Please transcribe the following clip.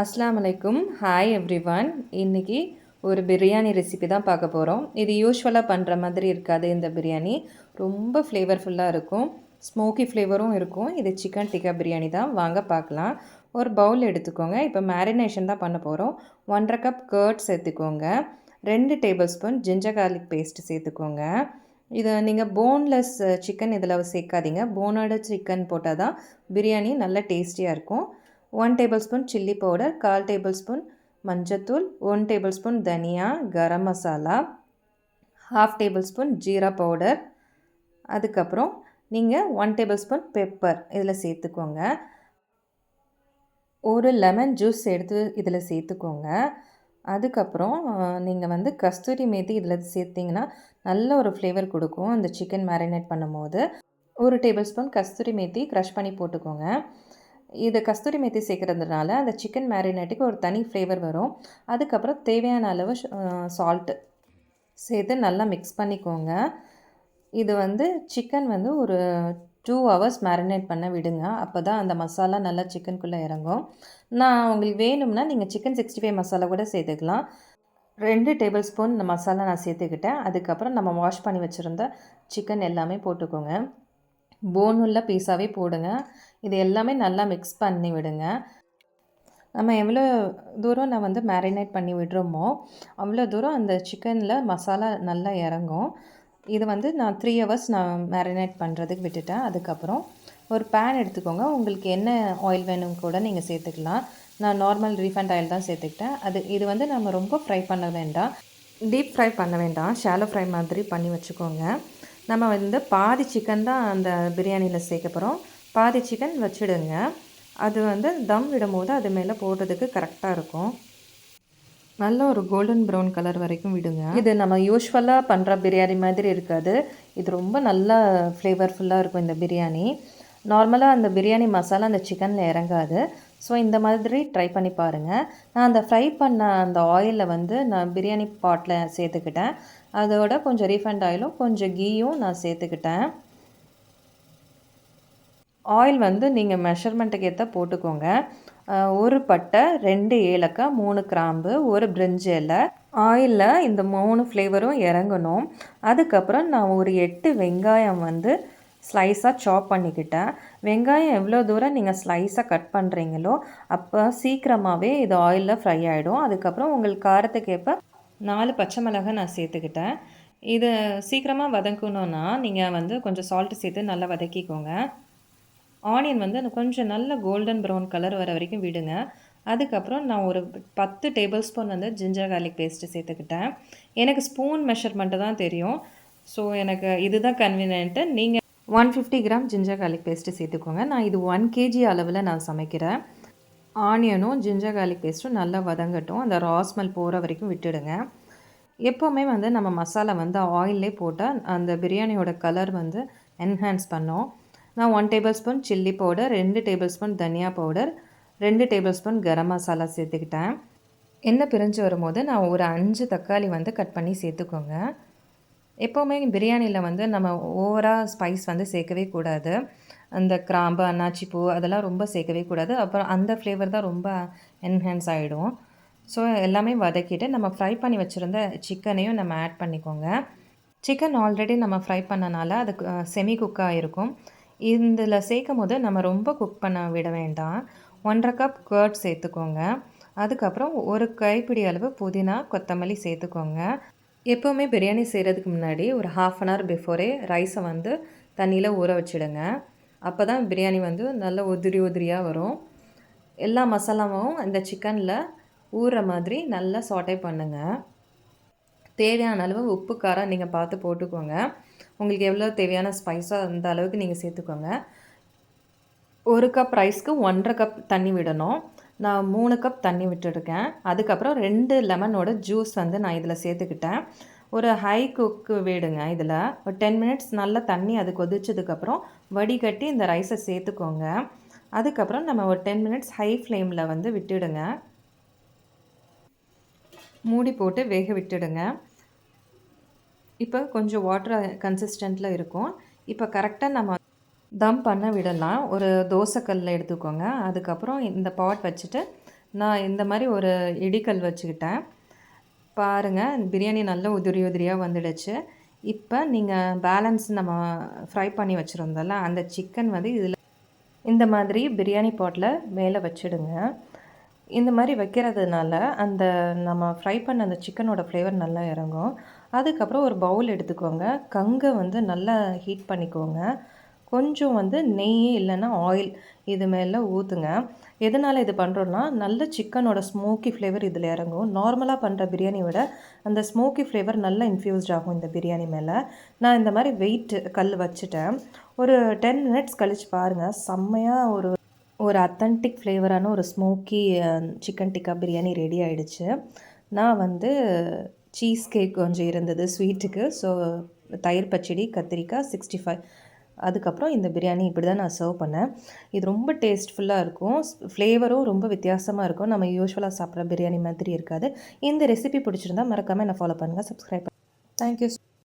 அஸ்லாம் வலைக்கும் hi every one இன்றைக்கி ஒரு பிரியாணி ரெசிபி தான் பார்க்க போகிறோம் இது யூஸ்வலாக பண்ணுற மாதிரி இருக்காது இந்த பிரியாணி. ரொம்ப ஃப்ளேவர்ஃபுல்லாக இருக்கும். ஸ்மோக்கி ஃப்ளேவரும் இருக்கும். இது சிக்கன் டிக்கா பிரியாணி தான். வாங்க பார்க்கலாம். ஒரு பவுல் எடுத்துக்கோங்க. இப்போ மேரினேஷன் தான் பண்ண போகிறோம் ஒன்றரை கப் கர்ட் சேர்த்துக்கோங்க. ரெண்டு tablespoon ginger garlic paste சேர்த்துக்கோங்க. இதை நீங்கள் போன்லெஸ் சிக்கன் இதில் சேர்க்காதீங்க. போனோட சிக்கன் போட்டால் தான் பிரியாணி நல்ல டேஸ்டியாக இருக்கும். One tablespoon chilli powder கால் டேபிள் ஸ்பூன் மஞ்சத்தூள் ஒன் டேபிள் ஸ்பூன் தனியா garam masala half tablespoon jeera powder அதுக்கப்புறம் நீங்கள் ஒன் டேபிள் ஸ்பூன் பெப்பர் இதில் சேர்த்துக்கோங்க. ஒரு லெமன் ஜூஸ் எடுத்து இதில் சேர்த்துக்கோங்க. அதுக்கப்புறம் நீங்கள் வந்து கஸ்தூரி மேத்தி இதில் சேர்த்திங்கன்னா நல்ல ஒரு ஃப்ளேவர் கொடுக்கும் அந்த சிக்கன் மேரினேட் பண்ணும்போது. ஒரு tablespoon kasuri methi crush பண்ணி போட்டுக்கோங்க. இது கஸ்தூரி மேத்தி சேர்க்குறதுனால அந்த சிக்கன் மேரினேட்டுக்கு ஒரு தனி ஃப்ளேவர் வரும். அதுக்கப்புறம் தேவையான அளவு சால்ட்டு சேர்த்து நல்லா மிக்ஸ் பண்ணிக்கோங்க. இது வந்து சிக்கன் வந்து ஒரு டூ ஹவர்ஸ் மேரினேட் பண்ண விடுங்க. அப்போ தான் அந்த மசாலா நல்லா சிக்கனுக்குள்ளே இறங்கும். நான் உங்களுக்கு வேணும்னா நீங்கள் சிக்கன் சிக்ஸ்டி ஃபைவ் மசாலா கூட சேர்த்துக்கலாம். ரெண்டு டேபிள் ஸ்பூன் இந்த மசாலா நான் சேர்த்துக்கிட்டேன். அதுக்கப்புறம் நம்ம வாஷ் பண்ணி வச்சுருந்த சிக்கன் எல்லாமே போட்டுக்கோங்க. போன் உள்ள பீஸாகவே போடுங்க. இது எல்லாமே நல்லா மிக்ஸ் பண்ணி விடுங்க. நம்ம எவ்வளோ தூரம் நான் வந்து மேரினேட் பண்ணி விடுறோமோ அவ்வளோ தூரம் அந்த சிக்கனில் மசாலா நல்லா இறங்கும். இது வந்து நான் த்ரீ ஹவர்ஸ் நான் மேரினேட் பண்ணுறதுக்கு விட்டுட்டேன். அதுக்கப்புறம் ஒரு பேன் எடுத்துக்கோங்க. உங்களுக்கு என்ன ஆயில் வேணும் கூட நீங்கள் சேர்த்துக்கலாம். நான் நார்மல் ரீஃபண்ட் ஆயில் தான் சேர்த்துக்கிட்டேன். அது இது வந்து நம்ம ரொம்ப ஃப்ரை பண்ண வேண்டாம். டீப் ஃப்ரை பண்ண வேண்டாம். ஷாலோ ஃப்ரை மாதிரி பண்ணி வச்சுக்கோங்க. நம்ம வந்து பாதி சிக்கன் தான் அந்த பிரியாணியில் சேர்க்க போகிறோம் பாதி சிக்கன் வச்சுடுங்க. அது வந்து தம் விடும்போது அது மேலே போடுறதுக்கு கரெக்டாக இருக்கும். நல்ல ஒரு கோல்டன் ப்ரௌன் கலர் வரைக்கும் விடுங்க. இது நம்ம யூஸ்வலாக பண்ணுற பிரியாணி மாதிரி இருக்காது. இது ரொம்ப நல்லா ஃப்ளேவர்ஃபுல்லாக இருக்கும் இந்த பிரியாணி. நார்மலாக அந்த பிரியாணி மசாலா அந்த சிக்கனில் இறங்காது. ஸோ இந்த மாதிரி ட்ரை பண்ணி பாருங்கள் நான் அந்த ஃப்ரை பண்ண அந்த ஆயிலில் வந்து நான் பிரியாணி பாட்டில் சேர்த்துக்கிட்டேன். அதோட கொஞ்சம் ரீஃபண்ட் ஆயிலும் கொஞ்சம் கீயும் நான் சேர்த்துக்கிட்டேன். ஆயில் வந்து நீங்கள் மெஷர்மெண்ட்டுக்கு ஏற்ற போட்டுக்கோங்க. ஒரு பட்டை ரெண்டு ஏலக்காய் மூணு கிராம்பு ஒரு பிரிஞ்சு இலை. ஆயிலில் இந்த மூணு ஃப்ளேவரும் இறங்கணும். அதுக்கப்புறம் நான் ஒரு எட்டு வெங்காயம் வந்து ஸ்லைஸாக சாப் பண்ணிக்கிட்டேன். வெங்காயம் எவ்வளோ தூரம் நீங்கள் ஸ்லைஸாக கட் பண்ணுறீங்களோ அப்போ சீக்கிரமாகவே இது ஆயிலில் ஃப்ரை ஆகிடும் அதுக்கப்புறம் உங்களுக்கு காரத்துக்கு ஏற்ப நாலு பச்சை மிளகாய் நான் சேர்த்துக்கிட்டேன். இது சீக்கிரமாக வதக்கணுன்னா நீங்கள் வந்து கொஞ்சம் சால்ட்டு சேர்த்து நல்லா வதக்கிக்கோங்க. ஆனியன் வந்து கொஞ்சம் நல்ல கோல்டன் ப்ரௌன் கலர் வர வரைக்கும் விடுங்க. அதுக்கப்புறம் நான் ஒரு பத்து டேபிள் ஸ்பூன் வந்து ஜிஞ்சர் கார்லிக் பேஸ்ட்டு சேர்த்துக்கிட்டேன். எனக்கு ஸ்பூன் மெஷர்மெண்ட்டு தான் தெரியும். ஸோ எனக்கு இதுதான் கன்வீனியன்ட்டு நீங்கள் one fifty gram ginger garlic paste சேர்த்துக்கோங்க. நான் இது ஒன் கேஜி அளவில் நான் சமைக்கிறேன். ஆனியனும் ஜிஞ்சர் கார்லிக் பேஸ்ட்டும் நல்லா வதங்கட்டும். அந்த ராஸ்மல் போகிற வரைக்கும் விட்டுடுங்க. எப்போவுமே வந்து நம்ம மசாலா வந்து ஆயிலே போட்டால் அந்த பிரியாணியோட கலர் வந்து என்ஹான்ஸ் பண்ணோம். நான் one tablespoon chilli powder ரெண்டு டேபிள் ஸ்பூன் தனியா பவுடர் ரெண்டு டேபிள் ஸ்பூன் கரம் மசாலா சேர்த்துக்கிட்டேன். எண்ணெய் பிரிஞ்சு வரும்போது நான் ஒரு அஞ்சு தக்காளி வந்து கட் பண்ணி சேர்த்துக்கோங்க. எப்போவுமே பிரியாணியில் வந்து நம்ம ஓவராக ஸ்பைஸ் வந்து சேர்க்கவே கூடாது. அந்த கிராம்பு அன்னாச்சி பூ அதெல்லாம் ரொம்ப சேர்க்கவே கூடாது. அப்புறம் அந்த ஃப்ளேவர் தான் ரொம்ப என்ஹான்ஸ் ஆகிடும் ஸோ எல்லாமே வதக்கிட்டு நம்ம ஃப்ரை பண்ணி வச்சுருந்த சிக்கனையும் நம்ம ஆட் பண்ணிக்கோங்க. சிக்கன் ஆல்ரெடி நம்ம ஃப்ரை பண்ணனால அது செமி குக்காக இருக்கும் இதில் சேர்க்கும் போது நம்ம ரொம்ப குக் பண்ண விட வேண்டாம். ஒன்றரை கப் கேர்ட் சேர்த்துக்கோங்க. அதுக்கப்புறம் ஒரு கைப்பிடி அளவு புதினா கொத்தமல்லி சேர்த்துக்கோங்க. எப்போவுமே பிரியாணி செய்கிறதுக்கு முன்னாடி ஒரு ஹாஃப் அன் ஹவர் பிஃபோரே ரைஸை வந்து தண்ணியில் ஊற வச்சுடுங்க. அப்போ தான் பிரியாணி வந்து நல்ல உதிரி உதிரியாக வரும். எல்லா மசாலாவும் இந்த சிக்கனில் ஊறுற மாதிரி நல்லா சாட்டை பண்ணுங்கள் தேவையான அளவு உப்பு காரம் நீங்கள் பார்த்து போட்டுக்கோங்க. உங்களுக்கு எவ்வளோ தேவையான ஸ்பைஸோ அந்த அளவுக்கு நீங்கள் சேர்த்துக்கோங்க. ஒரு கப் ரைஸ்க்கு ஒன்றரை கப் தண்ணி விடணும். நான் மூணு கப் தண்ணி விட்டுருக்கேன். அதுக்கப்புறம் ரெண்டு லெமனோட ஜூஸ் வந்து நான் இதில் சேர்த்துக்கிட்டேன். ஒரு ஹை குக்கு விடுங்க இதில். ஒரு டென் மினிட்ஸ் நல்லா தண்ணி அது கொதிச்சதுக்கப்புறம் வடிகட்டி இந்த ரைஸை சேர்த்துக்கோங்க. அதுக்கப்புறம் நம்ம ஒரு டென் மினிட்ஸ் ஹை ஃப்ளேமில் வந்து விட்டுடுங்க. மூடி போட்டு வேக விட்டுடுங்க. இப்போ கொஞ்சம் வாட்டர் கன்சிஸ்டண்ட்டில் இருக்கும். இப்போ கரெக்டாக நம்ம தம் பண்ண விடலாம். ஒரு தோசைக்கல்ல எடுத்துக்கோங்க. அதுக்கப்புறம் இந்த பாட் வச்சுட்டு நான் இந்த மாதிரி ஒரு இடிக்கல் வச்சுக்கிட்டேன். பாருங்கள் பிரியாணி நல்லா உதிரி உதிரியாக வந்துடுச்சு. இப்போ நீங்கள் பேலன்ஸ் நம்ம ஃப்ரை பண்ணி வச்சுருந்தோம்ல அந்த சிக்கன் வந்து இதில் இந்த மாதிரி பிரியாணி பாட்டில் மேலே வச்சிடுங்க. இந்த மாதிரி வைக்கிறதுனால அந்த நம்ம ஃப்ரை பண்ண அந்த சிக்கனோட ஃப்ளேவர் நல்லா இறங்கும். அதுக்கப்புறம் ஒரு பவுல் எடுத்துக்கோங்க. கங்கை வந்து நல்லா ஹீட் பண்ணிக்கோங்க. கொஞ்சம் வந்து நெய் இல்லைன்னா ஆயில் இது மேலே ஊற்றுங்க எதனால் இது பண்ணுறோன்னா நல்ல சிக்கனோட ஸ்மோக்கி ஃப்ளேவர் இதில் இறங்கும். நார்மலாக பண்ணுற பிரியாணி விட அந்த ஸ்மோக்கி ஃப்ளேவர் நல்லா இன்ஃப்யூஸ்ட் ஆகும் இந்த பிரியாணி மேலே. நான் இந்த மாதிரி வெயிட் கல் வச்சுட்டேன். ஒரு டென் மினிட்ஸ் கழித்து பாருங்கள் செம்மையாக ஒரு ஒரு அத்தன்டிக் ஃப்ளேவரான ஒரு smoky chicken tikka biryani ready ஆகிடுச்சு நான் வந்து சீஸ் கேக் கொஞ்சம் இருந்தது ஸ்வீட்டுக்கு ஸோ தயிர் பச்சடி கத்திரிக்காய் சிக்ஸ்டி ஃபைவ் அதுக்கப்புறம் இந்த பிரியாணி இப்படி தான் நான் சர்வ் பண்ணேன். இது ரொம்ப டேஸ்ட்ஃபுல்லாக இருக்கும். ஃப்ளேவரும் ரொம்ப வித்தியாசமாக இருக்கும். நம்ம யூஸ்வலாக சாப்பிட்ற பிரியாணி மாதிரி இருக்காது. இந்த ரெசிபி பிடிச்சிருந்தா மறக்காமல் என்ன ஃபாலோ பண்ணுங்கள் சப்ஸ்கிரைப் தேங்க்யூ